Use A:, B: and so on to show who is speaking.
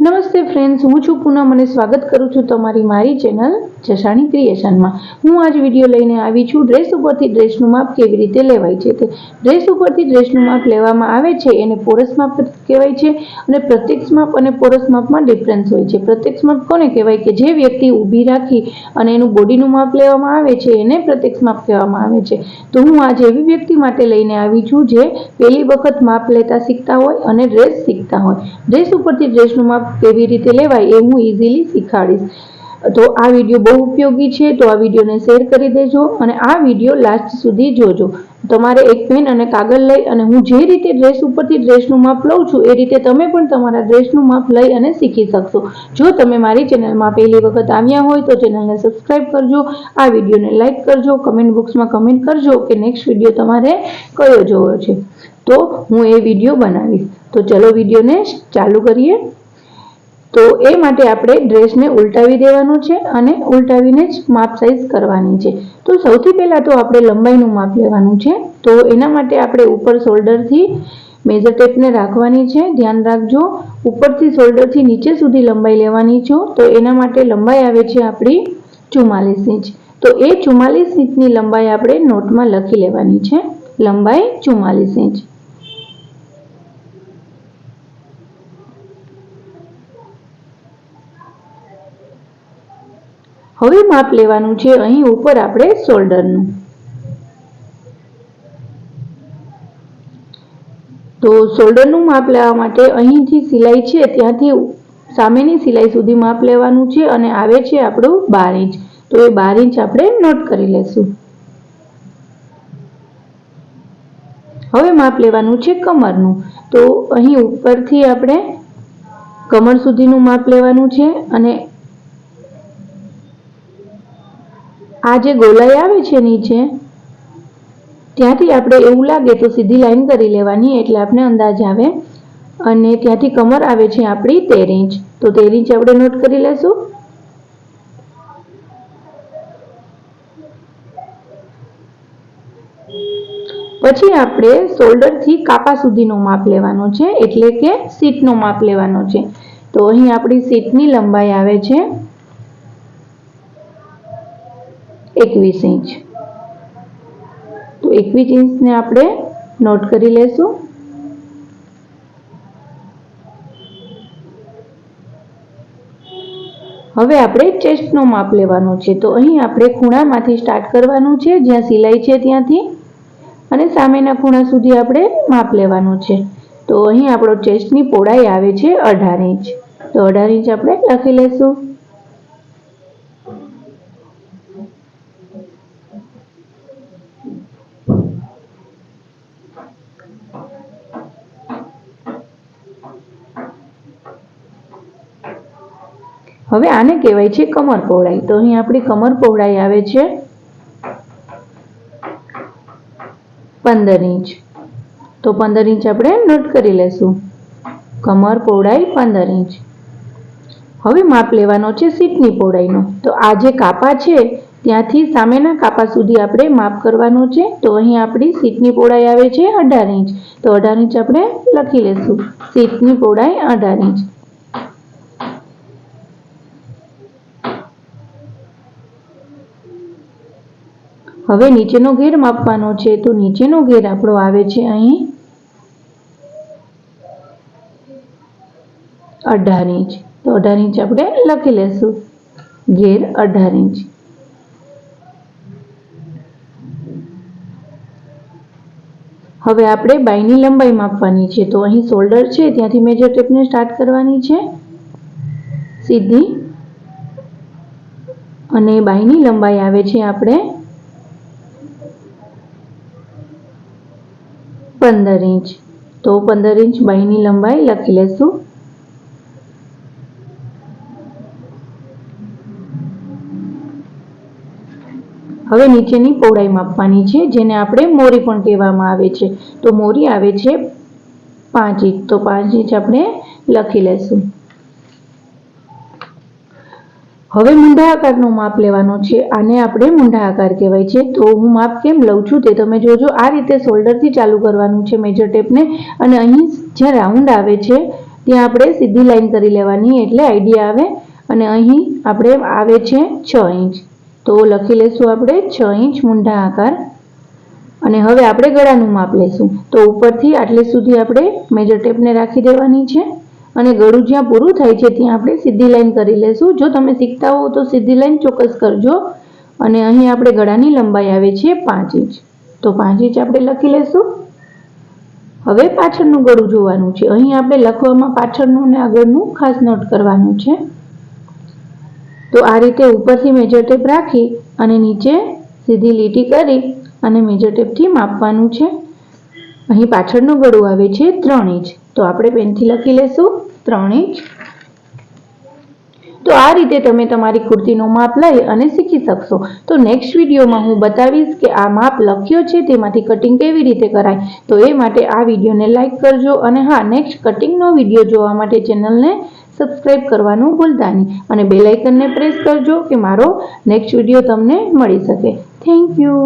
A: નમસ્તે ફ્રેન્ડ્સ હું છું પૂનમ અને સ્વાગત કરું છું તમારી મારી ચેનલ જસાણી ક્રિએશનમાં હું આજ વીડિયો લઈને આવી છું. ડ્રેસ ઉપરથી ડ્રેસનું માપ કેવી રીતે લેવાય છે તે. ડ્રેસ ઉપરથી ડ્રેસનું માપ લેવામાં આવે છે એને પોરસ માપ કહેવાય છે અને પ્રત્યક્ષ માપ અને પોરસ માપમાં ડિફરન્સ હોય છે. પ્રત્યક્ષ માપ કોને કહેવાય કે જે વ્યક્તિ ઊભી રાખી અને એનું બોડીનું માપ લેવામાં આવે છે એને પ્રત્યક્ષ માપ કહેવામાં આવે છે. તો હું આજે એવી વ્યક્તિ માટે લઈને આવી છું જે પહેલી વખત માપ લેતા શીખતા હોય અને ડ્રેસ શીખતા હોય. ડ્રેસ ઉપરથી ડ્રેસનું માપ કેવી રીતે લેવાય એ હું ઇઝીલી શીખવાડીશ તો આ વીડિયો બહુ ઉપયોગી છે, તો આ વિડીયોને શેર કરી દેજો અને આ વીડિયો લાસ્ટ સુધી જોજો. તમારે એક પેન અને કાગળ લઈ અને હું જે રીતે ડ્રેસ ઉપરથી ડ્રેસનું માપ લઉં છું, એ રીતે તમે પણ તમારા ડ્રેસનું માપ લઈ અને શીખી શકશો. જો તમે મારી ચેનલમાં પહેલી વખત આવ્યા હોય, તો ચેનલને સબસ્ક્રાઇબ કરજો, આ વિડીયોને લાઇક કરજો કમેન્ટ બોક્સમાં કમેન્ટ કરજો કે નેક્સ્ટ વીડિયો તમારે કયો જોવો છે. તો હું એ વીડિયો બનાવીશ. તો ચલો વિડીયોને ચાલુ કરીએ. તો એ માટે આપણે ડ્રેસને ઉલટાવી દેવાનું છે અને ઉલટાવીને જ માપ સાઈઝ કરવાની છે. તો સૌથી પહેલાં તો આપણે લંબાઈનું માપ લેવાનું છે. તો એના માટે આપણે ઉપર શોલ્ડરથી મેજર ટેપને રાખવાની છે. ધ્યાન રાખજો. ઉપરથી શોલ્ડરથી નીચે સુધી લંબાઈ લેવાની છો. તો એના માટે લંબાઈ આવે છે આપણી ચુમ્માલીસ ઇંચ. તો એ ચુમ્માલીસ ઇંચની લંબાઈ આપણે નોટમાં લખી લેવાની છે. લંબાઈ ચુમ્માલીસ ઇંચ. હવે માપ લેવાનું છે અહીં ઉપર આપણે શોલ્ડરનું તો શોલ્ડરનું માપ લેવા માટે અહીંથી સિલાઈ છે, ત્યાંથી સામેની સિલાઈ સુધી માપ લેવાનું છે અને આવે છે આપણું બાર ઇંચ. તો એ બાર ઇંચ આપણે નોટ કરી લેશું. હવે માપ લેવાનું છે કમરનું. તો અહીં ઉપરથી આપણે કમર સુધીનું માપ લેવાનું છે અને આ જે ગોલાઈ આવે છે નીચે, ત્યાંથી આપણે એવું લાગે તો સીધી લાઈન કરી લેવાની, એટલે આપણે અંદાજ આવે. અને ત્યાંથી કમર આવે છે આપણી તેર ઇંચ. તો તેર ઇંચ આપણે નોટ કરી લેશું. પછી આપણે શોલ્ડરથી કાપા સુધીનો માપ લેવાનો છે, એટલે કે સીટનો માપ લેવાનો છે. તો અહીં આપણી સીટની લંબાઈ આવે છે એકવીસ ઇંચ. તો એકવીસ ઇંચને આપણે નોટ કરી લેશું. હવે આપણે ચેસ્ટનો માપ લેવાનું છે. તો અહીં આપણે ખૂણામાંથી સ્ટાર્ટ કરવાનું છે, જ્યાં સિલાઈ છે ત્યાંથી. અને સામેના ખૂણા સુધી આપણે માપ લેવાનું છે. તો અહીં આપણો ચેસ્ટની પહોળાઈ આવે છે અઢાર ઇંચ. તો અઢાર ઇંચ આપણે લખી લેશું. હવે આને કહેવાય છે કમર પહોળાઈ. તો અહીં આપણી કમર પહોળાઈ આવે છે પંદર ઇંચ. તો પંદર ઇંચ આપણે નોટ કરી લેશું. કમર પહોળાઈ પંદર ઇંચ. હવે માપ લેવાનો છે સીટની પહોળાઈનો. તો આ જે કાપા છે, ત્યાંથી સામેના કાપા સુધી આપણે માપ કરવાનું છે. તો અહીં આપણી સીટની પહોળાઈ આવે છે અઢાર ઇંચ. તો અઢાર ઇંચ આપણે લખી લેશું. સીટની પહોળાઈ અઢાર ઇંચ. હવે નીચેનો ઘેર માપવાનો છે, તો નીચેનો ઘેર આપણો આવે છે અહીં અઢાર ઇંચ. તો અઢાર ઇંચ આપણે લખી લેશું. ઘેર અઢાર ઇંચ. હવે આપણે બાયની લંબાઈ માપવાની છે, તો અહીં શોલ્ડર છે, ત્યાંથી મેજર ટેપને સ્ટાર્ટ કરવાની છે. સીધી. અને બાયની લંબાઈ આવે છે આપણે પંદર ઇંચ. તો પંદર ઇંચ બાયની લંબાઈ લખી લેશું. હવે નીચેની પહોળાઈ માપવાની છે, જેને આપણે મોરી પણ કહેવામાં આવે છે. તો મોરી આવે છે પાંચ ઇંચ. તો પાંચ ઇંચ આપણે લખી લેશું. હવે મૂંઢા આકારનો માપ લેવાનો છે. આને આપણે મૂંઢા આકાર કહેવાય છે. તો હું માપ કેમ લઉં છું તે તમે જોજો. આ રીતે શોલ્ડરથી ચાલુ કરવાનું છે મેજર ટેપને અને અહીં જ્યાં રાઉન્ડ આવે છે, ત્યાં આપણે સીધી લાઈન કરી લેવાની એટલે આઈડિયા આવે. અને અહીં આપણે આવે છે છ ઇંચ. તો લખી લેશું આપણે છ ઇંચ મૂંઢા આકાર અને હવે આપણે ગળાનું માપ લેશું. તો ઉપરથી આટલે સુધી આપણે મેજર ટેપને રાખી દેવાની છે. અને ગળું જ્યાં પૂરું થાય છે ત્યાં આપણે સીધી લાઈન કરી લેશું. જો તમે શીખતા હો તો સીધી લાઈન ચોક્કસ કરજો. અને અહીં આપણે ગળાની લંબાઈ આવે છે પાંચ ઇંચ. તો પાંચ ઇંચ આપણે લખી લેશું. હવે પાછળનું ગળું જોવાનું છે. અહીં આપણે લખવામાં પાછળનું અને આગળનું ખાસ નોટ કરવાનું છે. તો આ રીતે ઉપરથી મેજર ટેપ રાખી અને નીચે સીધી લીટી કરી અને મેજર ટેપથી માપવાનું છે. અહીં પાછળનું ગળું આવે છે ત્રણ ઇંચ. તો આપણે પેનથી લખી લેશું ત્રણ ઇંચ. તો આ રીતે તમે તમારી કુર્તીનો માપ લઈ અને શીખી શકશો. તો નેક્સ્ટ વિડીયોમાં હું બતાવીશ કે આ માપ લખ્યો છે તેમાંથી કટિંગ કેવી રીતે કરાય. તો એ માટે આ વિડીયોને લાઇક કરજો અને હા નેક્સ્ટ કટિંગનો વીડિયો જોવા માટે ચેનલને સબસ્ક્રાઇબ કરવાનું ભૂલતા નહીં. અને બેલાઇકનને પ્રેસ કરજો કે મારો નેક્સ્ટ વીડિયો તમને મળી શકે. Thank you